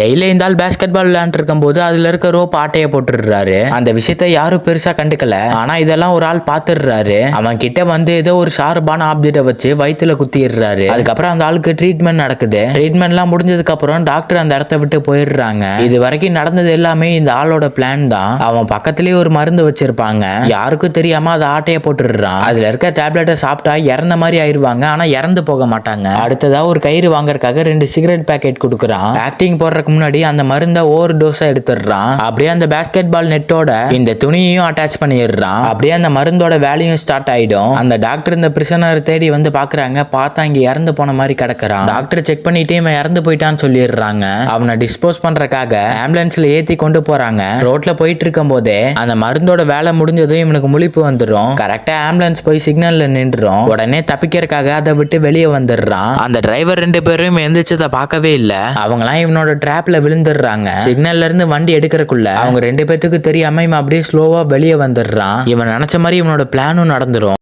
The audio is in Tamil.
ஜெயில இருந்தால் பேஸ்கெட் பால் விளையாண்டுருக்கும் போது அதுல இருக்க ரோப் ஆட்டையை போட்டுடுறாரு. அந்த விஷயத்த யாரும் பெருசா கண்டுக்கல. ஆனா இதெல்லாம் ஒரு ஆள் பாத்துடுறாரு. அவன் கிட்ட வந்து ஏதோ ஒரு ஷார்ப்பான ஆப்ஜெக்ட வச்சு வயிற்றுல குத்திடுறாரு. அதுக்கப்புறம் அந்த ஆளுக்கு ட்ரீட்மெண்ட் நடக்குது. ட்ரீட்மெண்ட் எல்லாம் முடிஞ்சதுக்கு அப்புறம் டாக்டர் அந்த இடத்த விட்டு போயிடுறாங்க. இது வரைக்கும் நடந்தது எல்லாமே இந்த ஆளோட பிளான் தான். அவன் பக்கத்துலயே ஒரு மருந்து வச்சிருப்பாங்க. யாருக்கும் தெரியாம அதை ஆட்டைய போட்டுடுறான். அதுல இருக்க டேப்லெட்டை சாப்பிட்டா இறந்த மாதிரி ஆயிருவாங்க ஆனா இறந்து போக மாட்டாங்க. அடுத்ததா ஒரு கயிறு வாங்குறதுக்காக ரெண்டு சிகரெட் பேக்கெட் கொடுக்குறான். ஆக்டிங் போடுறதுக்கு முன்னாடி அந்த மருந்தை ஓவர் டோஸா எடுத்துடுறான். அப்படியே அந்த பேஸ்கெட் பால் நெட்டோட இந்த துணியையும் அட்டாச் பண்ணிடுறான். அப்படியே அந்த மருந்தோட வேலையும் ஸ்டார்ட் ஆயிடும். அந்த டாக்டர் இந்த பிரிசனர் தேடி வந்து பாக்குறாங்க. பார்த்தா இங்க இறந்து போன மாதிரி கிடக்குறான். டாக்டர் செக் பண்ணிட்டு இவன் இறந்து போயிட்டான்னு சொல்லிடுறாங்க. அவனை டிஸ்போஸ் பண்றதுக்காக ஆம்புலன்ஸ்ல ஏத்தி கொண்டு போறாங்க. ரோட்ல போயிட்டு இருக்கும் போதே அந்த மருந்தோட வேலை முடிஞ்சதும் இவனுக்கு முழிப்பு வந்துடும் கரெக்டா ஆம்புலன்ஸ் போய் சிக்னல்ல நின்றுடும் உடனே தப்பிக்கிறதுக்காக அதை விட்டு வெளியே வந்துடுறான். அந்த டிரைவர் ரெண்டு பேரும் எந்திரிச்சதை பார்க்கவே இல்லை. அவங்களாம் இவனோட கேப்ல விழுந்துடுறாங்க. சிக்னல்ல இருந்து வண்டி எடுக்கிறக்குள்ள அவங்க ரெண்டு பேத்துக்கு தெரியாம இவன் அப்படியே ஸ்லோவா வெளியே வந்துடுறான். இவன் நினைச்ச மாதிரி இவனோட பிளானும் நடந்துரும்.